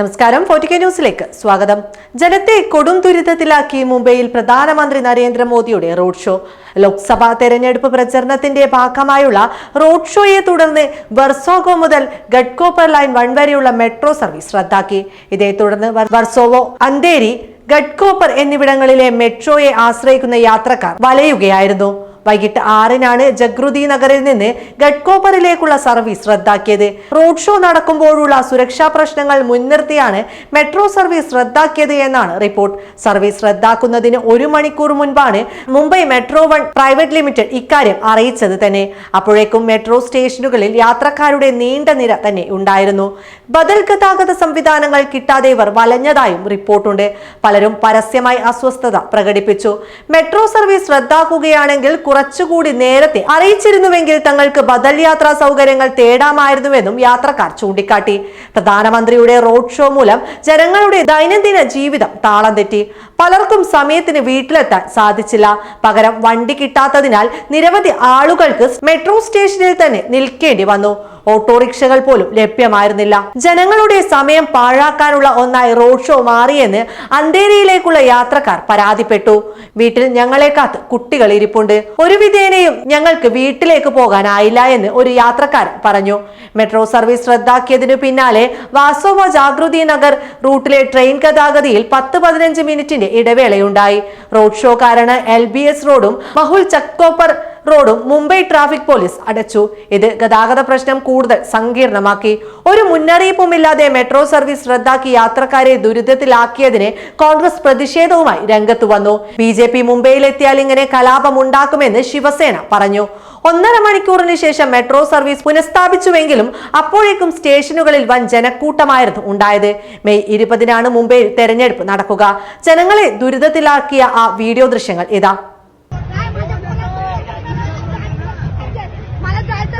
നമസ്കാരം ഫോർട്ടിക്ക ന്യൂസിലേക്ക് സ്വാഗതം. ജനത്തെ കൊടും ദുരിതത്തിലാക്കി മുംബൈയിൽ പ്രധാനമന്ത്രി നരേന്ദ്രമോദിയുടെ റോഡ് ഷോ. ലോക്സഭാ തെരഞ്ഞെടുപ്പ് പ്രചരണത്തിന്റെ ഭാഗമായുള്ള റോഡ് ഷോയെ തുടർന്ന് വർസോഗോ മുതൽ ഗഡ്കോപ്പർ ലൈൻ വൺ വരെയുള്ള മെട്രോ സർവീസ് റദ്ദാക്കി. ഇതേ തുടർന്ന് വർ- വർസോവോ അന്തേരി ഗഡ്കോപ്പർ എന്നിവിടങ്ങളിലെ മെട്രോയെ ആശ്രയിക്കുന്ന യാത്രക്കാർ വലയുകയായിരുന്നു. വൈകിട്ട് ആറിനാണ് ജഗ്രുതി നഗറിൽ നിന്ന് ഗഡ്കോപ്പറിലേക്കുള്ള സർവീസ് റദ്ദാക്കിയത്. റോഡ് ഷോ നടക്കുമ്പോഴുള്ള സുരക്ഷാ പ്രശ്നങ്ങൾ മുൻനിർത്തിയാണ് മെട്രോ സർവീസ് റദ്ദാക്കിയത് എന്നാണ് റിപ്പോർട്ട്. സർവീസ് റദ്ദാക്കുന്നതിന് ഒരു മണിക്കൂർ മുൻപാണ് Mumbai metro one private limited ഇക്കാര്യം അറിയിച്ചത് തന്നെ. അപ്പോഴേക്കും മെട്രോ സ്റ്റേഷനുകളിൽ യാത്രക്കാരുടെ നീണ്ട നിര തന്നെ ഉണ്ടായിരുന്നു. ബദൽ ഗതാഗത സംവിധാനങ്ങൾ കിട്ടാതെ ഇവർ വലഞ്ഞതായും റിപ്പോർട്ടുണ്ട്. പലരും പരസ്യമായി അസ്വസ്ഥത പ്രകടിപ്പിച്ചു. മെട്രോ സർവീസ് റദ്ദാക്കുകയാണെങ്കിൽ കുറച്ചുകൂടി നേരത്തെ അറിയിച്ചിരുന്നുവെങ്കിൽ തങ്ങൾക്ക് ബദൽ യാത്രാ സൗകര്യങ്ങൾ തേടാമായിരുന്നുവെന്നും യാത്രക്കാർ ചൂണ്ടിക്കാട്ടി. പ്രധാനമന്ത്രിയുടെ റോഡ് ഷോ മൂലം ജനങ്ങളുടെ ദൈനംദിന ജീവിതം താളം തെറ്റി. പലർക്കും സമയത്തിന് വീട്ടിലെത്താൻ സാധിച്ചില്ല. പകരം വണ്ടി കിട്ടാത്തതിനാൽ നിരവധി ആളുകൾക്ക് മെട്രോ സ്റ്റേഷനിൽ തന്നെ നിൽക്കേണ്ടി വന്നു. ഓട്ടോറിക്ഷകൾ പോലും ലഭ്യമായിരുന്നില്ല. ജനങ്ങളുടെ സമയം പാഴാക്കാനുള്ള ഒന്നായി റോഡ് ഷോ മാറിയെന്ന് അന്തേരിയിലേക്കുള്ള യാത്രക്കാർ പരാതിപ്പെട്ടു. വീട്ടിൽ ഞങ്ങളെ കാത്ത് കുട്ടികൾ ഇരിപ്പുണ്ട്. ഒരു വിധേനയും ഞങ്ങൾക്ക് വീട്ടിലേക്ക് പോകാനായില്ല എന്ന് ഒരു യാത്രക്കാരൻ പറഞ്ഞു. മെട്രോ സർവീസ് റദ്ദാക്കിയതിനു പിന്നാലെ വാസോവ ജാഗൃതി നഗർ റൂട്ടിലെ ട്രെയിൻ ഗതാഗതിയിൽ പത്ത് പതിനഞ്ച് മിനിറ്റിന്റെ ഇടവേളയുണ്ടായി. റോഡ് ഷോ കാരണം എൽ ബി എസ് റോഡും മഹുൽ ചക്കോപ്പർ റോഡും മുംബൈ ട്രാഫിക് പോലീസ് അടച്ചു. ഇത് ഗതാഗത പ്രശ്നം കൂടുതൽ സങ്കീർണമാക്കി. ഒരു മുന്നറിയിപ്പുമില്ലാതെ മെട്രോ സർവീസ് റദ്ദാക്കി യാത്രക്കാരെ ദുരിതത്തിലാക്കിയതിന് കോൺഗ്രസ് പ്രതിഷേധവുമായി രംഗത്ത് വന്നു. ബി ജെ പി മുംബൈയിലെത്തിയാൽ ഇങ്ങനെ കലാപം ഉണ്ടാക്കുമെന്ന് ശിവസേന പറഞ്ഞു. ഒന്നര മണിക്കൂറിന് ശേഷം മെട്രോ സർവീസ് പുനഃസ്ഥാപിച്ചുവെങ്കിലും അപ്പോഴേക്കും സ്റ്റേഷനുകളിൽ വൻ ജനക്കൂട്ടമായിരുന്നു ഉണ്ടായത്. മെയ് ഇരുപതിനാണ് മുംബൈയിൽ തെരഞ്ഞെടുപ്പ് നടക്കുക. ജനങ്ങളെ ദുരിതത്തിലാക്കിയ ആ വീഡിയോ ദൃശ്യങ്ങൾ ഇതാ.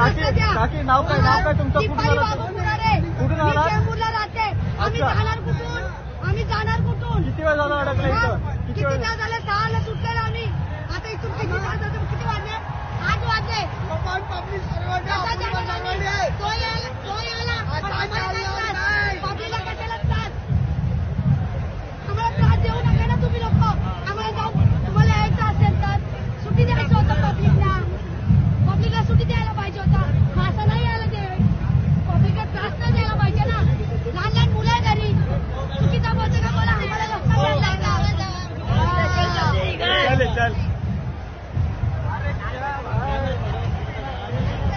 काकी- रस्ता द्या. काकी, नाव काय- नाव काय तुमचं? कुठून राहते आम्ही. जाणार कुठून? आम्ही जाणार कुठून? किती वेळ झाला अडकला इथं? किती वेळ? झाले? सहाला सुटलेलो आम्ही. आता इथून किती किती सुटी द्यायला पाहिजे होता.